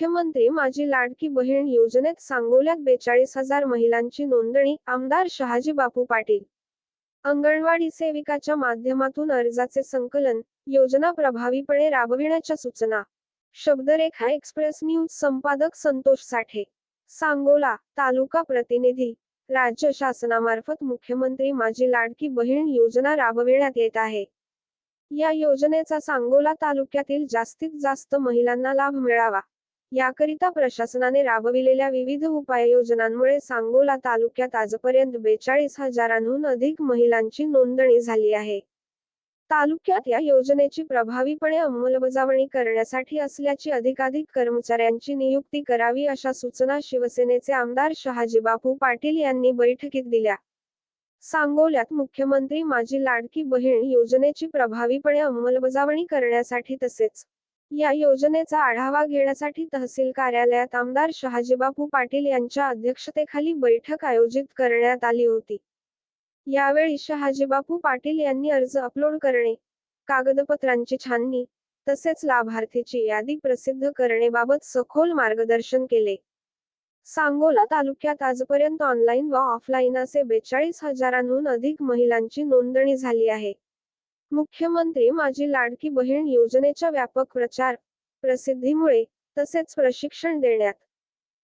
मुख्यमंत्री माझी लाडकी बहीण योजनेत सांगोल्यात बेचाळीस हजार महिलांची नोंदणी आमदार शहाजी बापू पाटील. अंगणवाडी सेविकाच्या माध्यमातून अर्जाचे संकलन योजना प्रभावीपणे राबविण्याच्या सूचना. शब्दरेखा एक्सप्रेस न्यूज संपादक संतोष साठे. सांगोला तालुका प्रतिनिधी राज्य शासनामार्फत मुख्यमंत्री माझी लाडकी बहीण योजना राबविण्यात येत आहे. या योजनेचा सांगोला तालुक्यातील जास्तीत जास्त महिलांना लाभ मिळावा. याकरिता प्रशासनाने राबविलेल्या विविध उपाययोजनांमुळे सांगोला तालुक्यात आजपर्यंत बेचाळीस हजारांहून अधिक महिलांची नोंदणी झाली आहे. तालुक्यात या योजनेची प्रभावीपणे अंमलबजावणी करण्यासाठी असल्याची अधिकाधिक कर्मचाऱ्यांची नियुक्ती करावी अशा सूचना शिवसेनेचे आमदार शहाजीबापू पाटील यांनी बैठकीत दिल्या. सांगोल्यात मुख्यमंत्री माझी लाडकी बहीण योजनेची प्रभावीपणे अंमलबजावणी करण्यासाठी तसेच या योजनेचा आढावा घेण्यासाठी तहसील कार्यालयात आमदार शहाजीबापू पाटील यांच्या अध्यक्षतेखाली बैठक आयोजित करण्यात आली होती. यावेळी शहाजीबापू पाटील यांनी अर्ज अपलोड करणे कागदपत्रांची छाननी तसेच लाभार्थीची यादी प्रसिद्ध करण्याबाबत सखोल मार्गदर्शन केले. सांगोला तालुक्यात आजपर्यंत ऑनलाईन व ऑफलाईन असे बेचाळीस हजारांहून अधिक महिलांची नोंदणी झाली आहे. मुख्यमंत्री माझी लाडकी बहीण योजनेच्या व्यापक प्रचार प्रसिद्धीमुळे तसेच प्रशिक्षण देण्यात